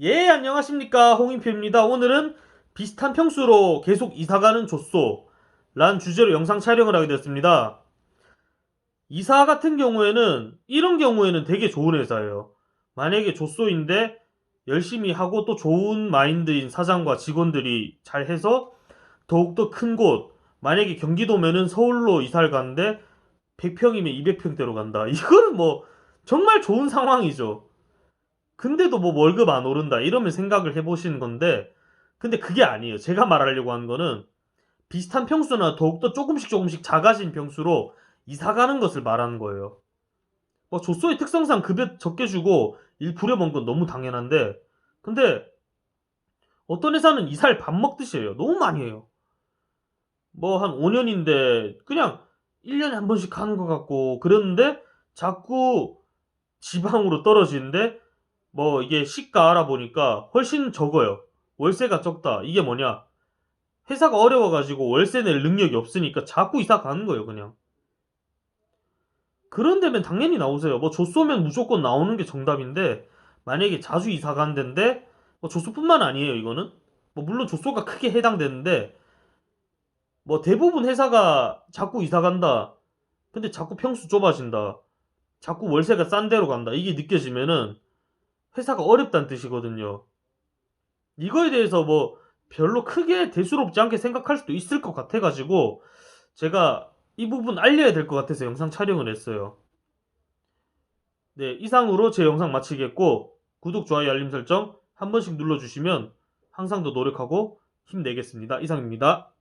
예, 안녕하십니까. 홍인표입니다. 오늘은 비슷한 평수로 계속 이사가는 조소. 란 주제로 영상 촬영을 하게 됐습니다. 이사 같은 경우에는, 이런 경우에는 되게 좋은 회사예요. 만약에 조소인데, 열심히 하고 또 좋은 마인드인 사장과 직원들이 잘 해서 더욱더 큰 곳, 만약에 경기도면은 서울로 이사를 가는데 100평이면 200평대로 간다. 이거는 뭐 정말 좋은 상황이죠. 근데도 뭐 월급 안 오른다 이러면 생각을 해보시는 건데 근데 그게 아니에요. 제가 말하려고 하는 거는 비슷한 평수나 더욱더 조금씩 조금씩 작아진 평수로 이사 가는 것을 말하는 거예요. 뭐 조소의 특성상 급여 적게 주고 일 부려먹은 건 너무 당연한데 근데 어떤 회사는 이사를 밥 먹듯이 해요. 너무 많이 해요. 뭐 한 5년인데 그냥 1년에 한 번씩 하는 것 같고 그러는데 자꾸 지방으로 떨어지는데 뭐 이게 시가 알아보니까 훨씬 적어요. 월세가 적다. 이게 뭐냐? 회사가 어려워가지고 월세 낼 능력이 없으니까 자꾸 이사 가는 거예요, 그냥. 그런 데면 당연히 나오세요. 뭐 조소면 무조건 나오는 게 정답인데 만약에 자주 이사 간 데인데 뭐 조소뿐만 아니에요, 이거는. 뭐 물론 조소가 크게 해당되는데 뭐 대부분 회사가 자꾸 이사 간다. 근데 자꾸 평수 좁아진다. 자꾸 월세가 싼 데로 간다. 이게 느껴지면은 회사가 어렵다는 뜻이거든요. 이거에 대해서 뭐 별로 크게 대수롭지 않게 생각할 수도 있을 것 같아가지고 제가 이 부분 알려야 될 것 같아서 영상 촬영을 했어요. 네, 이상으로 제 영상 마치겠고 구독, 좋아요, 알림 설정 한 번씩 눌러주시면 항상 더 노력하고 힘내겠습니다. 이상입니다.